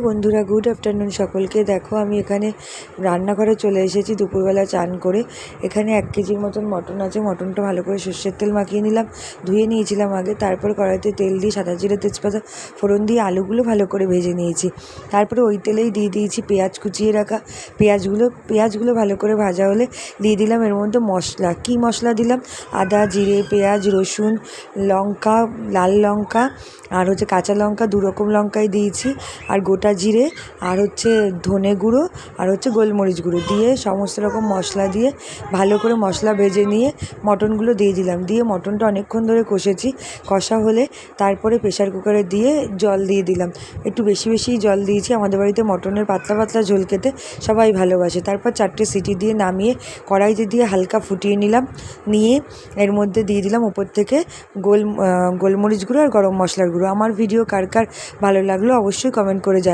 বন্ধুরা good afternoon সকলকে। দেখো, আমি এখানে রান্নাঘরে চলে এসেছি। দুপুরবেলা চান করে। এখানে এক কেজির মতন মটন আছে। মটনটা ভালো করে সর্ষের তেল মাখিয়ে নিলাম। ধুয়ে নিয়েছিলাম আগে। তারপর কড়াইতে তেল দিয়ে সাদা জিরে, তেজপাতা, ফোড়ন দিয়ে আলুগুলো ভালো করে ভেজে নিয়েছি। তারপরে ওই তেলেই দিয়ে দিয়েছি পেঁয়াজ কুচিয়ে রাখা। পেঁয়াজগুলো পেঁয়াজগুলো ভালো করে ভাজা হলে দিয়ে দিলাম এর মধ্যে মশলা। কী মশলা দিলাম? আদা, জিরে, পেঁয়াজ, রসুন, লঙ্কা, লাল লঙ্কা, আর হচ্ছে কাঁচা লঙ্কা দু রকম লঙ্কাই দিয়েছি। আর গোটা জিরে আর হচ্ছে ধনে গুঁড়ো আর হচ্ছে গোলমরিচ গুঁড়ো দিয়ে সমস্ত রকম মশলা দিয়ে ভালো করে মশলা ভেজে নিয়ে মটনগুলো দিয়ে দিলাম। দিয়ে মটনটা অনেকক্ষণ ধরে কষেছি। কষা হলে তারপরে প্রেশার কুকারে দিয়ে জল দিয়ে দিলাম। একটু বেশি বেশিই জল দিয়েছি। আমাদের বাড়িতে মটনের পাতলা পাতলা ঝোল খেতে সবাই ভালোবাসে। তারপর চারটে সিটি দিয়ে নামিয়ে কড়াইতে দিয়ে হালকা ফুটিয়ে নিলাম। নিয়ে এর মধ্যে দিয়ে দিলাম উপর থেকে গোল গোলমরিচ গুঁড়ো আর গরম মশলার গুঁড়ো। আমার ভিডিও কার কার ভালো লাগল অবশ্যই কমেন্ট করে জানাবেন